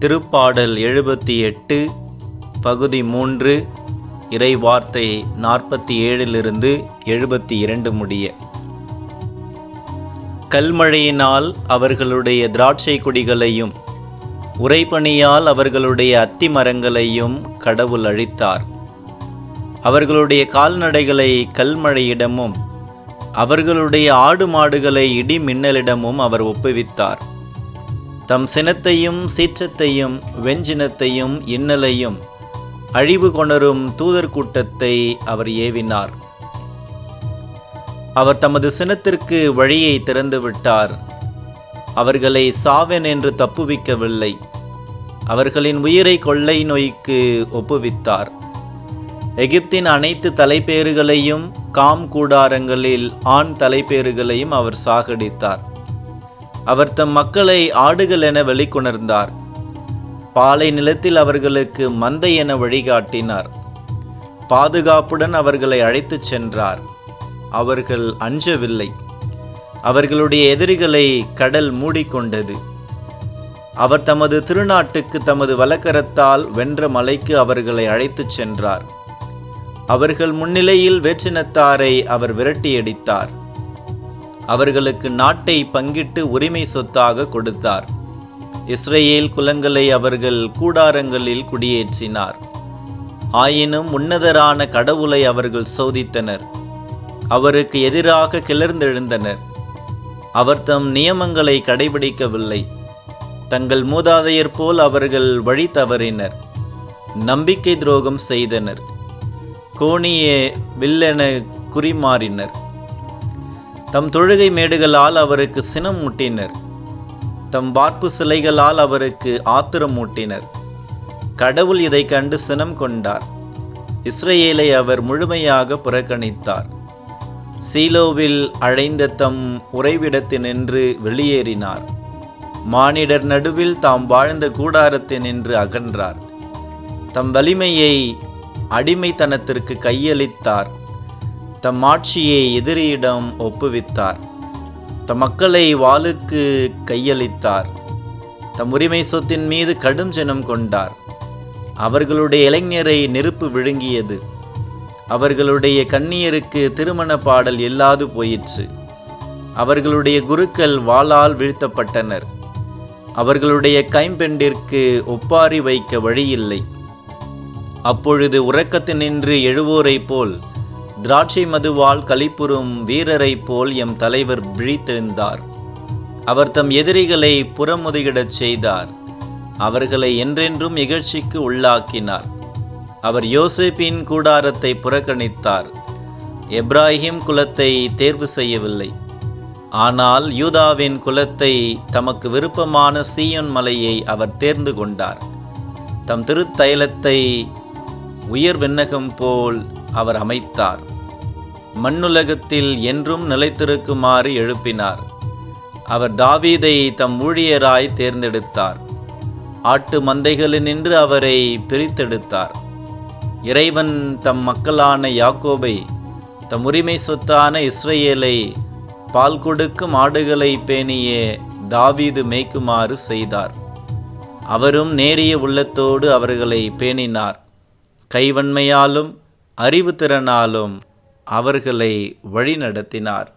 திருப்பாடல் எழுபத்தி எட்டு பகுதி மூன்று இறைவார்த்தை நாற்பத்தி ஏழிலிருந்து எழுபத்தி இரண்டு முடிய. கல்மழையினால் அவர்களுடைய திராட்சை கொடிகளையும் உறைபனியால் அவர்களுடைய அத்தி மரங்களையும் கடவுள் அழித்தார். அவர்களுடைய கால்நடைகளை கல்மழையிடமும் அவர்களுடைய ஆடு மாடுகளை இடி மின்னலிடமும் அவர் ஒப்புவித்தார். தம் சினத்தையும் சீற்றத்தையும் வெஞ்சினத்தையும் இன்னலையும் அழிவு கொணரும் தூதர் கூட்டத்தை அவர் ஏவினார். அவர் தமது சினத்திற்கு வழியை திறந்து விட்டார். அவர்களை சாவென் என்று தப்புவிக்கவில்லை. அவர்களின் உயிரை கொள்ளை நோய்க்கு ஒப்புவித்தார். எகிப்தின் அனைத்து தலைப்பேறுகளையும் காம் கூடாரங்களில் ஆண் தலைப்பேறுகளையும் அவர் சாகடித்தார். அவர் தம் மக்களை ஆடுகள் என வெளிக்கொணர்ந்தார். பாலை நிலத்தில் அவர்களுக்கு மந்தை என வழிகாட்டினார். பாதுகாப்புடன் அவர்களை அழைத்துச் சென்றார். அவர்கள் அஞ்சவில்லை. அவர்களுடைய எதிரிகளை கடல் மூடிக்கொண்டது. அவர் தமது திருநாட்டுக்கு தமது வலக்கரத்தால் வென்ற மலைக்கு அவர்களை அழைத்துச் சென்றார். அவர்கள் முன்னிலையில் வேற்றினத்தாரை அவர் விரட்டியடித்தார். அவர்களுக்கு நாட்டை பங்கிட்டு உரிமை சொத்தாக கொடுத்தார். இஸ்ரேல் குலங்களை அவர்கள் கூடாரங்களில் குடியேற்றினார். ஆயினும் உன்னதரான கடவுளை அவர்கள் சோதித்தனர். அவருக்கு எதிராக கிளர்ந்தெழுந்தனர். அவர் தம் நியமங்களை கடைபிடிக்கவில்லை. தங்கள் மூதாதையர் போல் அவர்கள் வழி தவறினர். நம்பிக்கை துரோகம் செய்தனர். கோணியே வில்லென குறிமாறினர். தம் தொழுகை மேடுகளால் அவருக்கு சினம் மூட்டினர் தம் வார்ப்பு சிலைகளால் அவருக்கு ஆத்திரம் மூட்டினர் கடவுள் இதை கண்டு சினம் கொண்டார். இஸ்ரேலை அவர் முழுமையாக புறக்கணித்தார். சீலோவில் அழைந்த தம் உறைவிடத்தினின்று வெளியேறினார். மானிடர் நடுவில் தாம் வாழ்ந்த கூடாரத்தினின்று அகன்றார். தம் வலிமையை அடிமைத்தனத்திற்கு கையளித்தார். தம் ஆட்சியை எதிரியிடம் ஒப்புவித்தார். தம் மக்களை வாளுக்கு கையளித்தார். தம் உரிமை சொத்தின் மீது கடும் ஜனம் கொண்டார். அவர்களுடைய இளைஞரை நெருப்பு விழுங்கியது. அவர்களுடைய கண்ணியருக்கு திருமண பாடல் இல்லாது போயிற்று. அவர்களுடைய குருக்கள் வாளால் வீழ்த்தப்பட்டனர். அவர்களுடைய கைம்பெண்டிற்கு ஒப்பாரி வைக்க வழியில்லை. அப்பொழுது உறக்கத்தினின்று எழுவோரைப் போல் திராட்சை மதுவால் கலிப்புறும் வீரரைப் போல் எம் தலைவர் விழித்தெழுந்தார். அவர் தம் எதிரிகளை புறமுதுகிடச் செய்தார். அவர்களை என்றென்றும் இகழ்ச்சிக்கு உள்ளாக்கினார். அவர் யோசேப்பின் கூடாரத்தை புறக்கணித்தார். எப்ராஹிம் குலத்தை தேர்வு செய்யவில்லை. ஆனால் யூதாவின் குலத்தை தமக்கு விருப்பமான சீயோன் மலையை அவர் தேர்ந்து கொண்டார். தம் திருத்தைலத்தை உயர் விண்ணகம் போல் அவர் அமைத்தார். மண்ணுலகத்தில் என்றும் நிலைத்திருக்குமாறு எழுப்பினார். அவர் தாவீதை தம் ஊழியராய் தேர்ந்தெடுத்தார். ஆட்டு மந்தைகளினின்று அவரை பிரித்தெடுத்தார். இறைவன் தம் மக்களான யாக்கோபை தம் உரிமை சொத்தான இஸ்ரேலை பால் கொடுக்கும் ஆடுகளை பேணிய தாவீது மேய்க்குமாறு செய்தார். அவரும் நேரிய உள்ளத்தோடு அவர்களை பேணினார். கைவன்மையாலும் அறிவுத்திறனாலும் அவர்களை வழிநடத்தினார்.